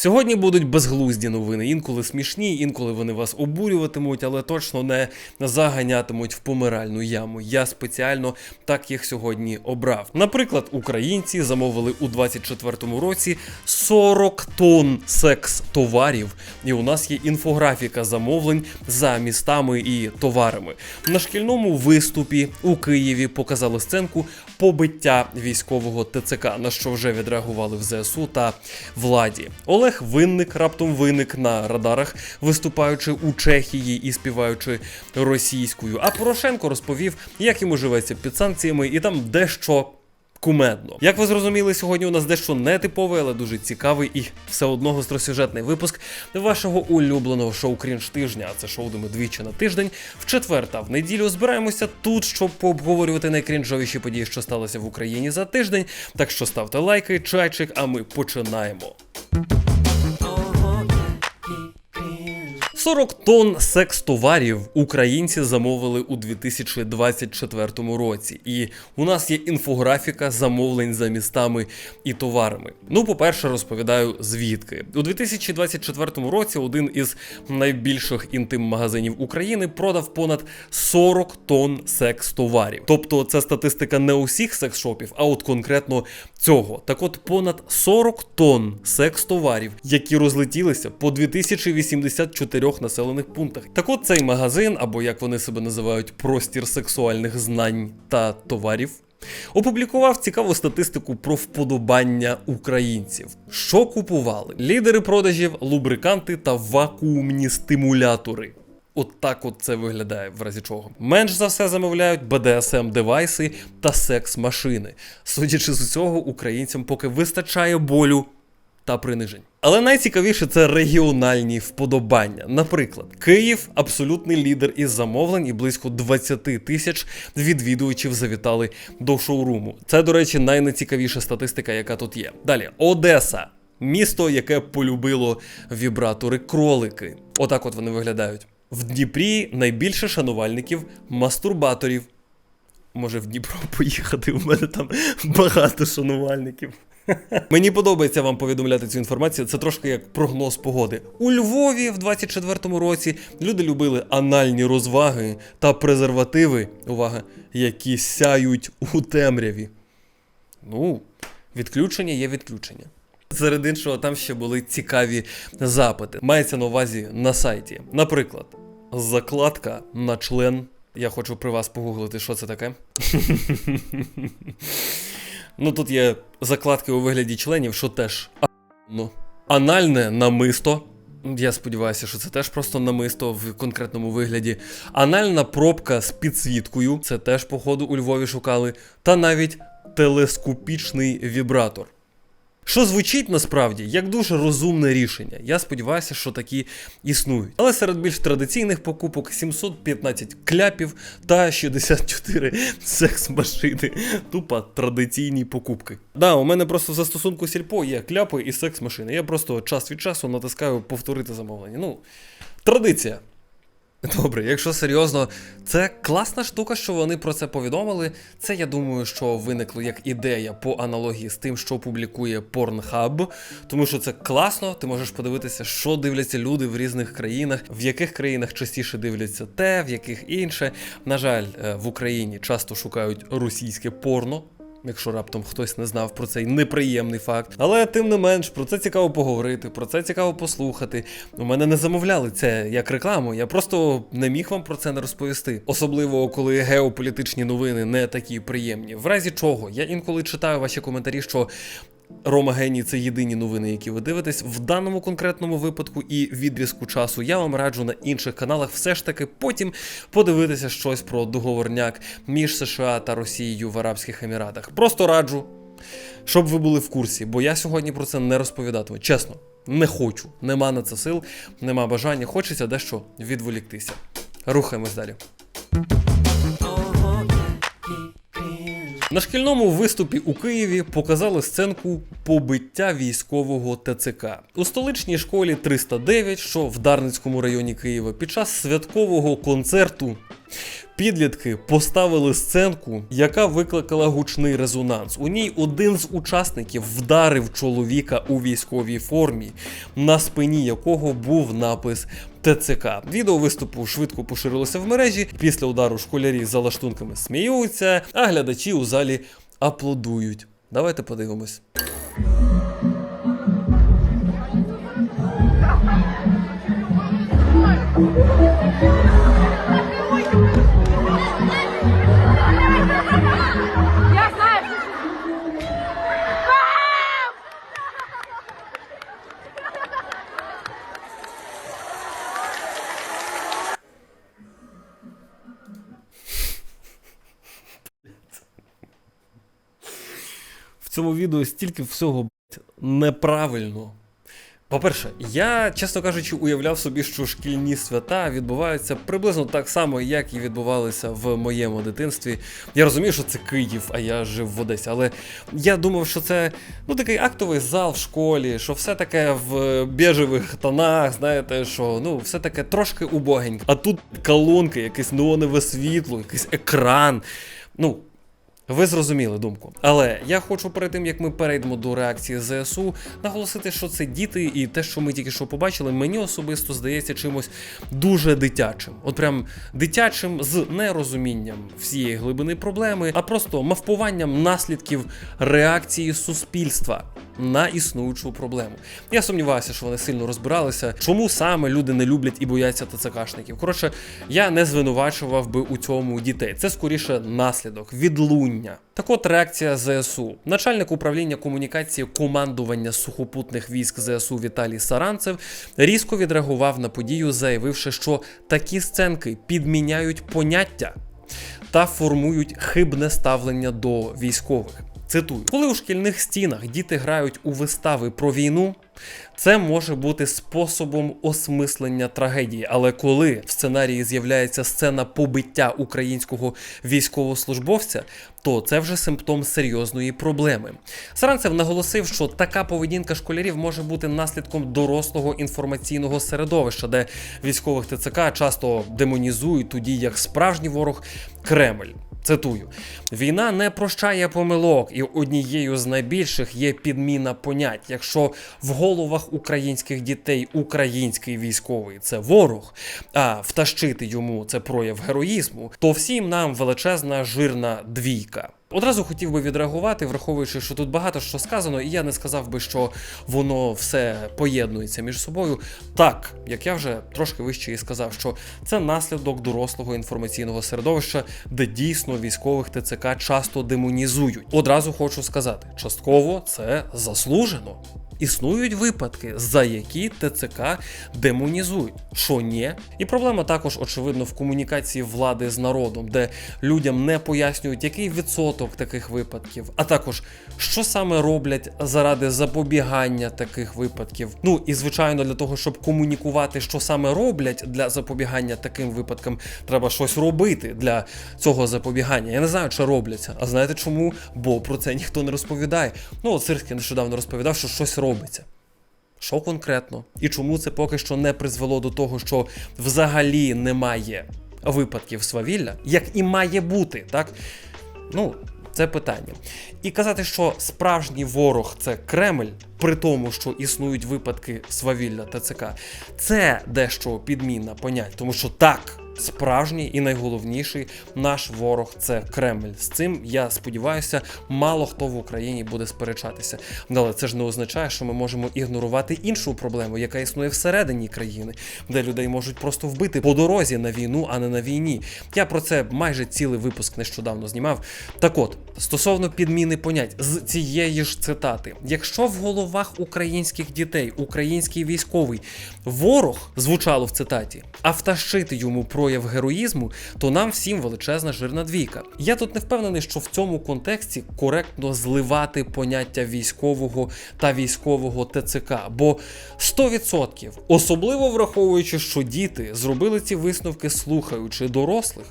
Сьогодні будуть безглузді новини, інколи смішні, інколи вони вас обурюватимуть, але точно не заганятимуть в помиральну яму. Я спеціально так їх сьогодні обрав. Наприклад, українці замовили у 24-му році 40 тонн секс-товарів, і у нас є інфографіка замовлень за містами і товарами. На шкільному виступі у Києві показали сценку побиття військового ТЦК, на що вже відреагували в ЗСУ та владі. Олег Винник раптом виник на радарах, виступаючи у Чехії і співаючи російською. А Порошенко розповів, як йому живеться під санкціями, і там дещо. Кумедно. Як ви зрозуміли, сьогодні у нас дещо нетиповий, але дуже цікавий і все одно гостросюжетний випуск вашого улюбленого шоу Крінж тижня. А це шоу, де ми двічі на тиждень, в четвер та в неділю збираємося тут, щоб пообговорювати найкрінжовіші події, що сталося в Україні за тиждень. Так що ставте лайки, чайчик, а ми починаємо. Thank you. 40 тонн секс-товарів українці замовили у 2024 році, і у нас є інфографіка замовлень за містами і товарами. Ну, по-перше, розповідаю звідки. У 2024 році один із найбільших інтим-магазинів України продав понад 40 тонн секс-товарів. Тобто, це статистика не усіх секс-шопів, а от конкретно цього. Так от понад 40 тонн секс-товарів, які розлетілися по 2084 населених пунктах. Так от цей магазин, або як вони себе називають, простір сексуальних знань та товарів. Опублікував цікаву статистику про вподобання українців. Що купували? Лідери продажів, лубриканти та вакуумні стимулятори. От так от це виглядає в разі чого. Менш за все замовляють BDSM девайси та секс-машини. Судячи з усього, українцям поки вистачає болю та принижень. Але найцікавіше це регіональні вподобання. Наприклад, Київ абсолютний лідер із замовлень, і близько 20 тисяч відвідувачів завітали до шоуруму. Це, до речі, найнецікавіша статистика, яка тут є. Далі Одеса. Місто, яке полюбило вібратори кролики. Отак от вони виглядають. В Дніпрі найбільше шанувальників мастурбаторів. Може в Дніпро поїхати, у мене там багато шанувальників. Мені подобається вам повідомляти цю інформацію. Це трошки як прогноз погоди. У Львові в 24-му році люди любили анальні розваги та презервативи, увага, які сяють у темряві. Ну, відключення є відключення. Серед іншого, там ще були цікаві запити. Мається на увазі на сайті. Наприклад, закладка на член. Я хочу при вас погуглити, що це таке. Ну тут є закладки у вигляді членів, що теж ну. Анальне намисто. Я сподіваюся, що це теж просто намисто в конкретному вигляді. Анальна пробка з підсвіткою, це теж, походу, у Львові шукали. Та навіть телескопічний вібратор. Що звучить насправді як дуже розумне рішення. Я сподіваюся, що такі існують. Але серед більш традиційних покупок 715 кляпів та 64 секс-машини. Тупо традиційні покупки. Да, у мене просто в застосунку сільпо є кляпи і секс-машини. Я просто час від часу натискаю повторити замовлення. Ну, традиція. Добре, якщо серйозно, це класна штука, що вони про це повідомили. Це я думаю, що виникло як ідея по аналогії з тим, що публікує Pornhub, тому що це класно. Ти можеш подивитися, що дивляться люди в різних країнах, в яких країнах частіше дивляться те, в яких інше. На жаль, е, в Україні часто шукають російське порно. Якщо раптом хтось не знав про цей неприємний факт. Але тим не менш, про це цікаво поговорити, про це цікаво послухати. У мене не замовляли це як рекламу. Я просто не міг вам про це не розповісти. Особливо коли геополітичні новини не такі приємні. В разі чого я інколи читаю ваші коментарі, що. Рома Геній це єдині новини, які ви дивитесь. В даному конкретному випадку і відрізку часу я вам раджу на інших каналах все ж таки потім подивитися щось про договорняк між США та Росією в Арабських Еміратах. Просто раджу, щоб ви були в курсі, бо я сьогодні про це не розповідатиму. Чесно, не хочу. Нема на це сил, нема бажання. Хочеться дещо відволіктися. Рухаємось далі. На шкільному виступі у Києві показали сценку побиття військового ТЦК у столичній школі 309, що в Дарницькому районі Києва, під час святкового концерту. Підлітки поставили сценку, яка викликала гучний резонанс. У ній один з учасників вдарив чоловіка у військовій формі, на спині якого був напис ТЦК. Відео виступу швидко поширилося в мережі. Після удару школярі за лаштунками сміються, а глядачі у залі аплодують. Давайте подивимось. Цьому відео стільки всього неправильно. По-перше, я, чесно кажучи, уявляв собі, що шкільні свята відбуваються приблизно так само, як і відбувалися в моєму дитинстві. Я розумію, що це Київ, а я жив в Одесі. Але я думав, що це ну такий актовий зал в школі, що все таке в біжевих тонах, знаєте, що ну все таке трошки убогеньке. А тут колонки, якесь неонове світло, якийсь екран. Ну, ви зрозуміли думку. Але я хочу перед тим, як ми перейдемо до реакції ЗСУ, наголосити, що це діти, і те, що ми тільки що побачили, мені особисто здається чимось дуже дитячим. От прям дитячим з нерозумінням всієї глибини проблеми, а просто мавпуванням наслідків реакції суспільства. На існуючу проблему. Я сумніваюся, що вони сильно розбиралися, чому саме люди не люблять і бояться ТЦКшників. Коротше, я не звинувачував би у цьому дітей. Це скоріше наслідок, відлуння. Так от реакція ЗСУ. Начальник управління комунікації командування сухопутних військ ЗСУ Віталій Саранцев різко відреагував на подію, заявивши, що такі сценки підміняють поняття та формують хибне ставлення до військових. Цитую, коли у шкільних стінах діти грають у вистави про війну, це може бути способом осмислення трагедії. Але коли в сценарії з'являється сцена побиття українського військовослужбовця, то це вже симптом серйозної проблеми. Саранцев наголосив, що така поведінка школярів може бути наслідком дорослого інформаційного середовища, де військових ТЦК часто демонізують, тоді як справжній ворог Кремль. Цитую: війна не прощає помилок, і однією з найбільших є підміна понять. Якщо в головах українських дітей український військовий це ворог, а втащити йому це прояв героїзму, то всім нам величезна жирна двійка. Одразу хотів би відреагувати, враховуючи, що тут багато що сказано, і я не сказав би, що воно все поєднується між собою. Так, як я вже трошки вище і сказав, що це наслідок дорослого інформаційного середовища, де дійсно військових ТЦК часто демонізують. Одразу хочу сказати, частково це заслужено. Існують випадки, за які ТЦК демонізують, що ні. І проблема також, очевидно, в комунікації влади з народом, де людям не пояснюють, який відсоток таких випадків, а також що саме роблять заради запобігання таких випадків. Ну і звичайно, для того, щоб комунікувати, що саме роблять для запобігання таким випадкам, треба щось робити для цього запобігання. Я не знаю, чи робляться. А знаєте чому? Бо про це ніхто не розповідає. Ну, от Сирський нещодавно розповідав, що щось робиться. Що конкретно? І чому це поки що не призвело до того, що взагалі немає випадків свавілля, як і має бути, так? Ну, це питання. І казати, що справжній ворог це Кремль, при тому, що існують випадки свавілля ТЦК, це дещо підмінна понять, тому що так. Справжній і найголовніший наш ворог це Кремль. З цим я сподіваюся, мало хто в Україні буде сперечатися. Але це ж не означає, що ми можемо ігнорувати іншу проблему, яка існує всередині країни, де людей можуть просто вбити по дорозі на війну, а не на війні. Я про це майже цілий випуск нещодавно знімав. Так от, стосовно підміни понять з цієї ж цитати: якщо в головах українських дітей український військовий ворог звучало в цитаті, а втащити йому прояв героїзму, то нам всім величезна жирна двійка. Я тут не впевнений, що в цьому контексті коректно зливати поняття військового та військового ТЦК, бо 100%, особливо враховуючи, що діти зробили ці висновки, слухаючи дорослих,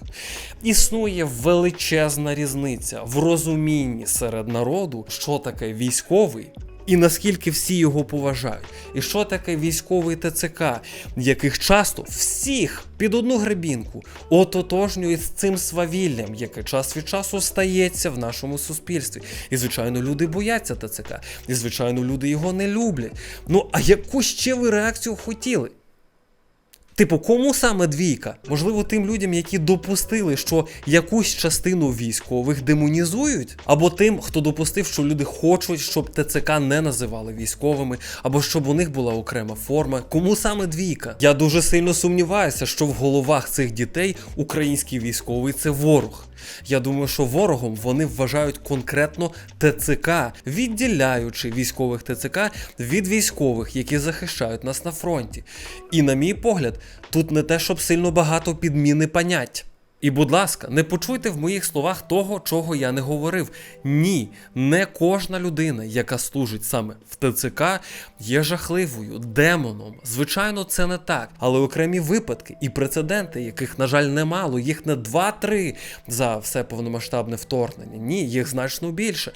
існує величезна різниця в розумінні серед народу, що таке військовий і наскільки всі його поважають. І що таке військовий ТЦК, яких часто всіх під одну гребінку ототожнюють з цим свавіллям, яке час від часу стається в нашому суспільстві. І звичайно, люди бояться ТЦК, і звичайно, люди його не люблять. Ну а яку ще ви реакцію хотіли? Типу, кому саме двійка? Можливо, тим людям, які допустили, що якусь частину військових демонізують, або тим, хто допустив, що люди хочуть, щоб ТЦК не називали військовими, або щоб у них була окрема форма. Кому саме двійка? Я дуже сильно сумніваюся, що в головах цих дітей український військовий це ворог. Я думаю, що ворогом вони вважають конкретно ТЦК, відділяючи військових ТЦК від військових, які захищають нас на фронті. І на мій погляд, тут не те, щоб сильно багато підміни понять. І, будь ласка, не почуйте в моїх словах того, чого я не говорив. Ні, не кожна людина, яка служить саме в ТЦК, є жахливою, демоном. Звичайно, це не так. Але окремі випадки і прецеденти, яких, на жаль, немало, їх не 2-3 за все повномасштабне вторгнення. Ні, їх значно більше.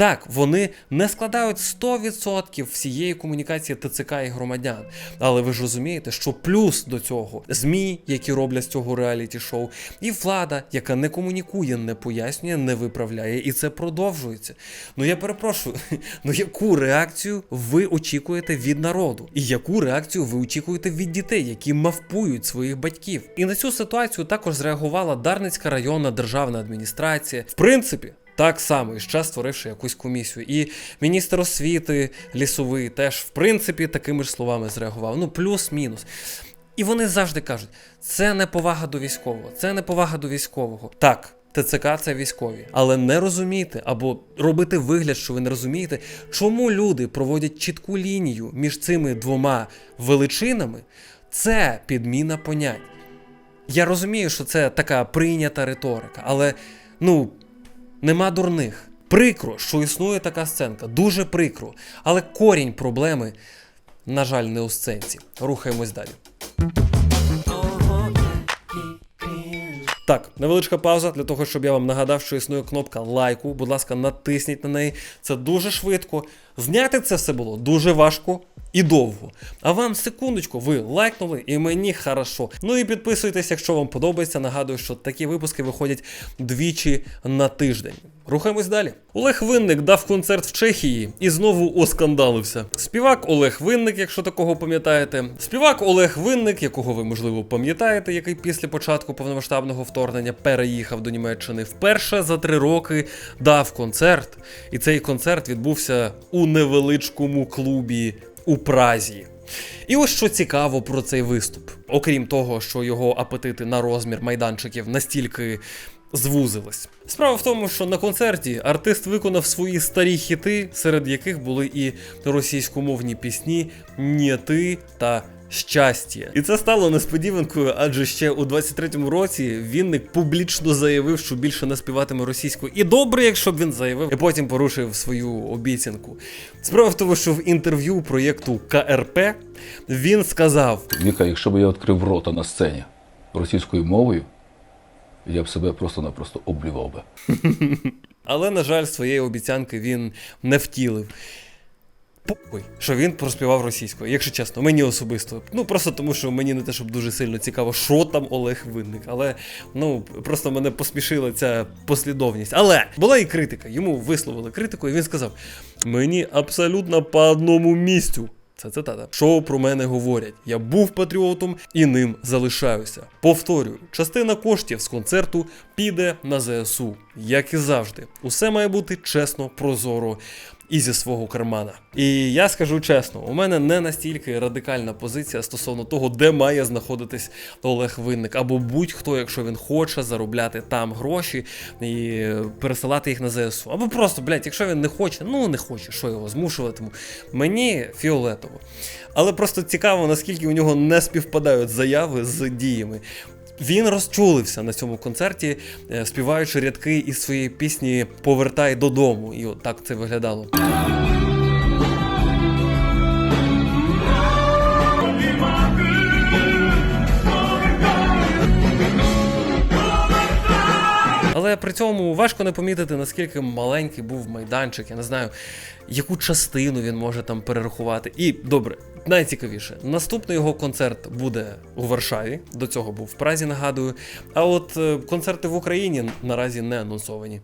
Так, вони не складають 100% всієї комунікації ТЦК і громадян. Але ви ж розумієте, що плюс до цього ЗМІ, які роблять з цього реаліті-шоу, і влада, яка не комунікує, не пояснює, не виправляє, і це продовжується. Ну я перепрошую, ну яку реакцію ви очікуєте від народу? І яку реакцію ви очікуєте від дітей, які мавпують своїх батьків? І на цю ситуацію також зреагувала Дарницька районна державна адміністрація. В принципі. Так само, і ще створивши якусь комісію. І міністр освіти лісовий теж, в принципі, такими ж словами зреагував. Ну, плюс-мінус. І вони завжди кажуть: це не повага до військового, це не повага до військового. Так. ТЦК це військові, але не розуміти або робити вигляд, що ви не розумієте, чому люди проводять чітку лінію між цими двома величинами, це підміна понять. Я розумію, що це така прийнята риторика, але ну нема дурних. Прикро, що існує така сценка, дуже прикро. Але корінь проблеми, на жаль, не у сценці. Рухаємось далі. Так, невеличка пауза для того, щоб я вам нагадав, що існує кнопка лайку. Будь ласка, натисніть на неї. Це дуже швидко. Зняти це все було дуже важко і довго. А вам секундочку, ви лайкнули, і мені хорошо. Ну і підписуйтесь, якщо вам подобається. Нагадую, що такі випуски виходять двічі на тиждень. Рухаємось далі. Олег Винник дав концерт в Чехії і знову оскандалився. Співак Олег Винник, якщо такого пам'ятаєте. Співак Олег Винник, якого ви можливо пам'ятаєте, який після початку повномасштабного вторгнення переїхав до Німеччини, вперше за три роки дав концерт. І цей концерт відбувся у невеличкому клубі у Празі. І ось що цікаво про цей виступ, окрім того, що його апетити на розмір майданчиків настільки звузились. Справа в тому, що на концерті артист виконав свої старі хіти, серед яких були і російськомовні пісні Ніти та Щастя. І це стало несподіванкою, адже ще у 23-му році Вінник публічно заявив, що більше не співатиме російською. І добре, якщо б він заявив, і потім порушив свою обіцянку. Справа в тому, що в інтерв'ю проєкту КРП він сказав: Віка, якщо б я відкрив рота на сцені російською мовою, я б себе просто-напросто облював би. Але, на жаль, своєї обіцянки він не втілив. Похуй, що він проспівав російською, якщо чесно, мені особисто. Ну просто тому, що мені не те, щоб дуже сильно цікаво, що там Олег Винник. Але ну просто мене посмішила ця послідовність. Але була і критика. Йому висловили критику, і він сказав: мені абсолютно по одному місцю. Це цитата. Що про мене говорять? Я був патріотом і ним залишаюся. Повторюю, частина коштів з концерту піде на ЗСУ, як і завжди. Усе має бути чесно, прозоро і зі свого кармана. І я скажу чесно, у мене не настільки радикальна позиція стосовно того, де має знаходитись Олег Винник, або будь-хто, якщо він хоче заробляти там гроші і пересилати їх на ЗСУ. Або просто, блядь, якщо він не хоче, ну не хоче, що його змушуватиму. Мені фіолетово. Але просто цікаво, наскільки у нього не співпадають заяви з діями. Він розчулився на цьому концерті, е, співаючи рядки із своєї пісні Повертай додому. І от так це виглядало. Але при при цьому важко не помітити, наскільки маленький був майданчик. Я не знаю, яку частину він може там перерахувати. І добре, найцікавіше, наступний його концерт буде у Варшаві. До цього був в Празі, нагадую. А от е, концерти в Україні наразі не анонсовані.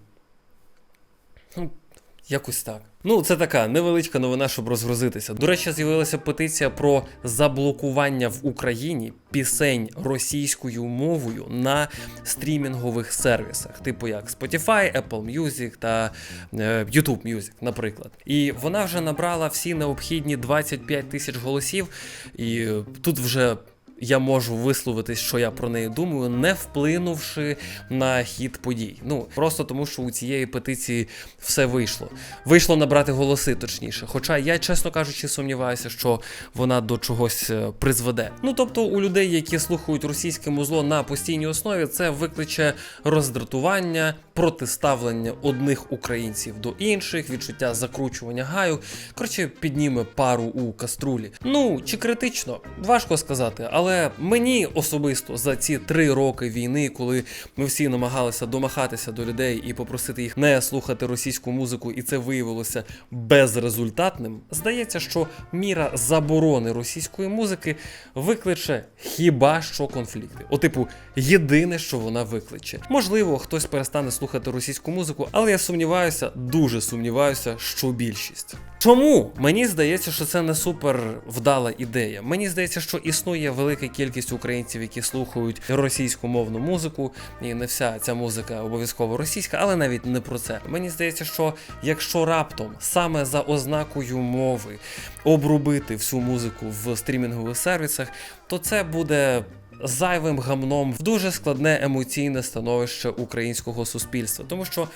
Якось так. Ну, це така невеличка новина, щоб розгрузитися. До речі, з'явилася петиція про заблокування в Україні пісень російською мовою на стрімінгових сервісах, типу як Spotify, Apple Music та е, YouTube Music, наприклад. І вона вже набрала всі необхідні 25 тисяч голосів, і тут вже. Я можу висловитись, що я про неї думаю, не вплинувши на хід подій. Ну просто тому, що у цієї петиції все вийшло. Вийшло набрати голоси, точніше. Хоча я, чесно кажучи, сумніваюся, що вона до чогось е, призведе. Ну тобто, у людей, які слухають російське музло на постійній основі, це викличе роздратування, протиставлення одних українців до інших, відчуття закручування гаю. Коротше, підніме пару у каструлі. Ну чи критично, важко сказати, але мені особисто за ці три роки війни, коли ми всі намагалися домахатися до людей і попросити їх не слухати російську музику, і це виявилося безрезультатним, здається, що міра заборони російської музики викличе хіба що конфлікти. О, типу, єдине, що вона викличе. Можливо, хтось перестане слухати російську музику, але я сумніваюся, дуже сумніваюся, що більшість. Чому мені здається, що це не супер вдала ідея? Мені здається, що існує велика кількість українців, які слухають російськомовну музику, і не вся ця музика обов'язково російська, але навіть не про це. Мені здається, що якщо раптом саме за ознакою мови обрубити всю музику в стрімінгових сервісах, то це буде зайвим гамном в дуже складне емоційне становище українського суспільства, тому що.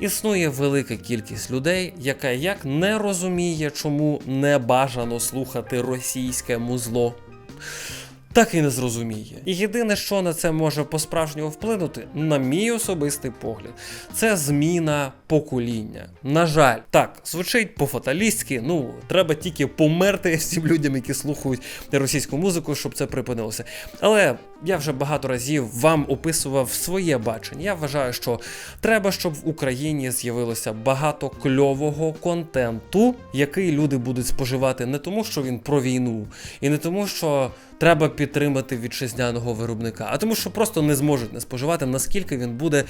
Існує велика кількість людей, яка як не розуміє, чому не бажано слухати російське музло, так і не зрозуміє. І єдине, що на це може по-справжньому вплинути, на мій особистий погляд, це зміна покоління. На жаль, так, звучить по-фаталістськи, ну, треба тільки померти всім людям, які слухають російську музику, щоб це припинилося. Але я вже багато разів вам описував своє бачення. Я вважаю, що треба, щоб в Україні з'явилося багато кльового контенту, який люди будуть споживати не тому, що він про війну, і не тому, що треба підтримати вітчизняного виробника, а тому, що просто не зможуть не споживати, наскільки він буде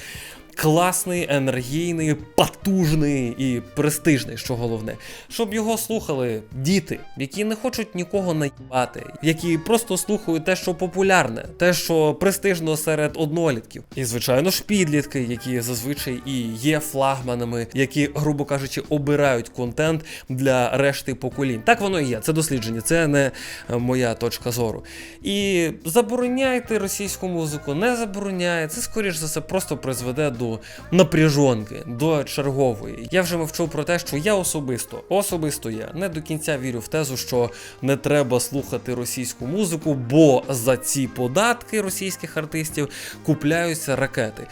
класний, енергійний, потужний і престижний, що головне, щоб його слухали діти, які не хочуть нікого наїбати, які просто слухають те, що популярне, те, що престижно серед однолітків. І звичайно ж підлітки, які зазвичай і є флагманами, які, грубо кажучи, обирають контент для решти поколінь. Так воно і є. Це дослідження, це не е, моя точка зору. І забороняйте російську музику, не забороняє. Це скоріш за все просто призведе до напряжонки, до чергової. Я вже мовчу про те, що я особисто, особисто я не до кінця вірю в тезу, що не треба слухати російську музику, бо за ці податки російських артистів купляються ракети.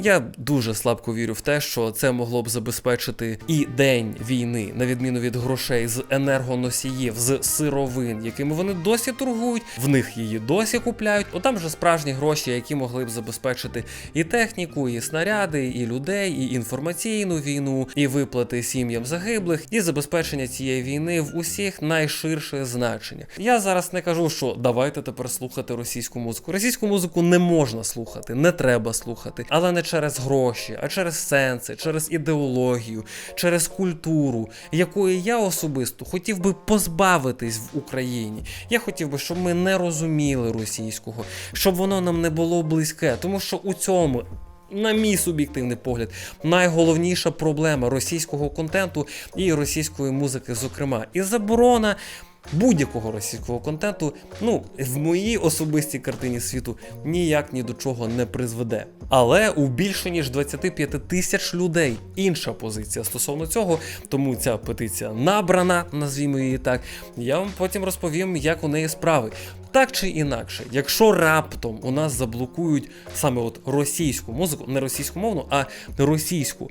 Я дуже слабко вірю в те, що це могло б забезпечити і день війни, на відміну від грошей з енергоносіїв, з сировин, якими вони досі торгують, в них її досі купляють. Отам же справжні гроші, які могли б забезпечити і техніку, і снаряди, і людей, і інформаційну війну, і виплати сім'ям загиблих, і забезпечення цієї війни в усіх найширших значеннях. Я зараз не кажу, що давайте тепер слухати російську музику. Російську музику не можна слухати, не треба слухати, але не через гроші, а через сенси, через ідеологію, через культуру, якої я особисто хотів би позбавитись в Україні. Я хотів би, щоб ми не розуміли російського, щоб воно нам не було близьке, тому що у цьому. На мій суб'єктивний погляд, найголовніша проблема російського контенту і російської музики, зокрема, і заборона будь-якого російського контенту, ну в моїй особистій картині світу ніяк ні до чого не призведе. Але у більше ніж 25 тисяч людей інша позиція стосовно цього, тому ця петиція набрана, назвімо її так. Я вам потім розповім, як у неї справи. Так чи інакше, якщо раптом у нас заблокують саме от російську музику, не російськомовну, а російську.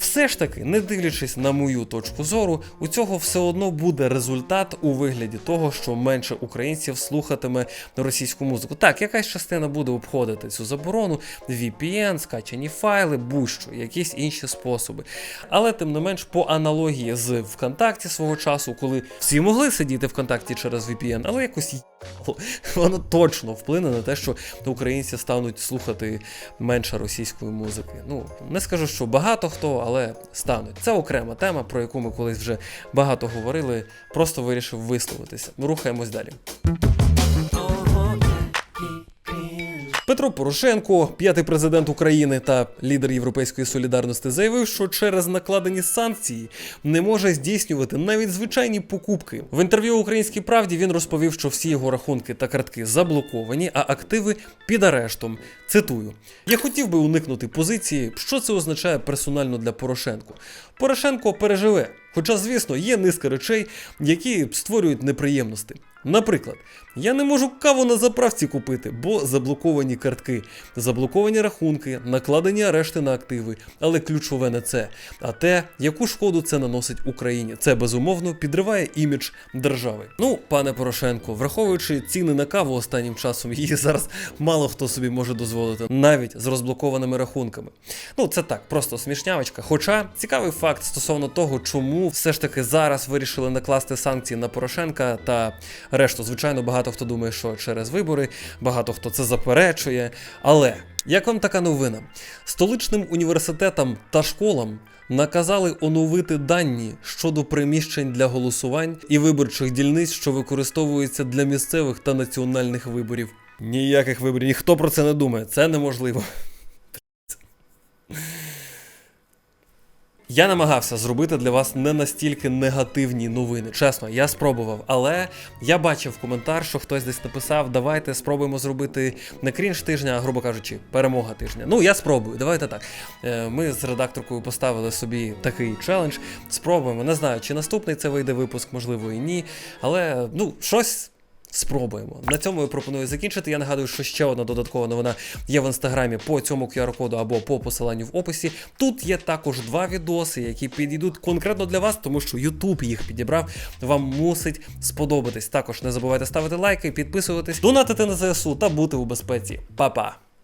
Все ж таки, не дивлячись на мою точку зору, у цього все одно буде результат у вигляді того, що менше українців слухатиме російську музику. Так, якась частина буде обходити цю заборону, VPN, скачані файли, будь-що, якісь інші способи. Але тим не менш, по аналогії з ВКонтакті свого часу, коли всі могли сидіти ВКонтакті через VPN, але якось воно точно вплине на те, що українці стануть слухати менше російської музики. Ну не скажу, що багато хто, але стануть. Це окрема тема, про яку ми колись вже багато говорили. Просто вирішив висловитися. Рухаємось далі. Петро Порошенко, п'ятий президент України та лідер Європейської солідарності, заявив, що через накладені санкції не може здійснювати навіть звичайні покупки. В інтерв'ю Українській правді він розповів, що всі його рахунки та картки заблоковані, а активи під арештом. Цитую: я хотів би уникнути позиції, що це означає персонально для Порошенко. Порошенко переживе. Хоча, звісно, є низка речей, які створюють неприємності. Наприклад, я не можу каву на заправці купити, бо заблоковані картки, заблоковані рахунки, накладені арешти на активи. Але ключове не це, а те, яку шкоду це наносить Україні. Це безумовно підриває імідж держави. Ну, пане Порошенко, враховуючи ціни на каву останнім часом, її зараз мало хто собі може дозволити, навіть з розблокованими рахунками. Ну, це так, просто смішнявочка. Хоча цікавий факт стосовно того, чому все ж таки зараз вирішили накласти санкції на Порошенка та решту. Звичайно, багато хто думає, що через вибори, багато хто це заперечує. Але як вам така новина? Столичним університетам та школам наказали оновити дані щодо приміщень для голосувань і виборчих дільниць, що використовуються для місцевих та національних виборів. Ніяких виборів, ніхто про це не думає, це неможливо. Я намагався зробити для вас не настільки негативні новини. Чесно, я спробував, але я бачив коментар, що хтось десь написав: давайте спробуємо зробити не крінж тижня, а грубо кажучи, перемога тижня. Ну я спробую. Давайте так. Е, Ми з редакторкою поставили собі такий челендж. Спробуємо. Не знаю, чи наступний це вийде випуск, можливо, і ні. Але ну щось. Спробуємо. На цьому я пропоную закінчити. Я нагадую, що ще одна додаткова новина є в інстаграмі по цьому QR-коду або по посиланню в описі. Тут є також два відоси, які підійдуть конкретно для вас, тому що YouTube їх підібрав. Вам мусить сподобатись. Також не забувайте ставити лайки, підписуватись, донатити на ЗСУ та бути у безпеці. Па-па!